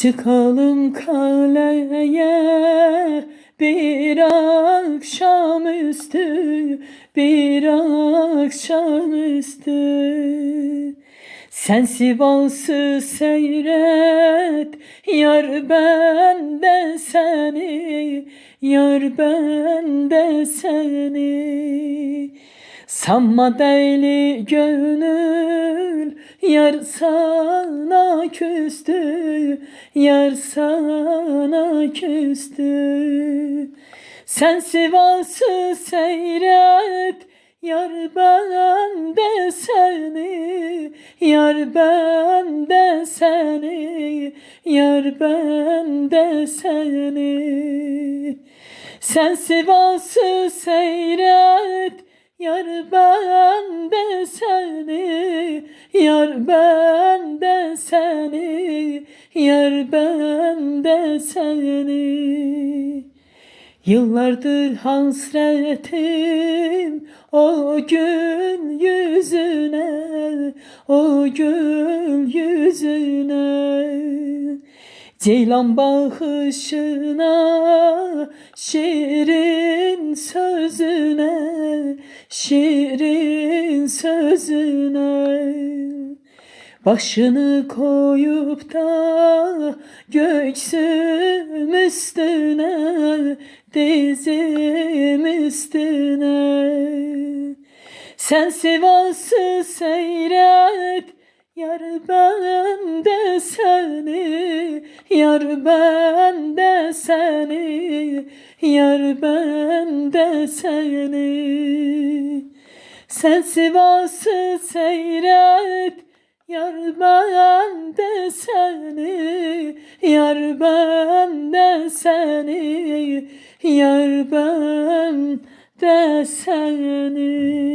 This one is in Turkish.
Çıkalım kaleye bir akşamüstü, bir akşamüstü. Sen Sivas'ı seyret, yar ben de seni, yar ben de seni. Sanma deli gönül yar sana küstü, yar sana küstü. Sen Sivas'ı seyret, yar ben de seni, yar ben de seni, yar ben de seni. Sen Sivas'ı seyret, yar ben de seni, yar ben de seni, yar ben de seni. Yıllardır hasretim o gün yüzüne, o gün yüzüne. Ceylan bakışına, şirin sözüne, şirin sözüne. Başını koyup da göksüm üstüne, dizim üstüne. Sen Sivas'ı seyret, yar ben de seni, yar ben de seni, yar ben de seni. Sen Sivas'ı seyret, yar ben de seni, yar ben de seni, yar ben de seni.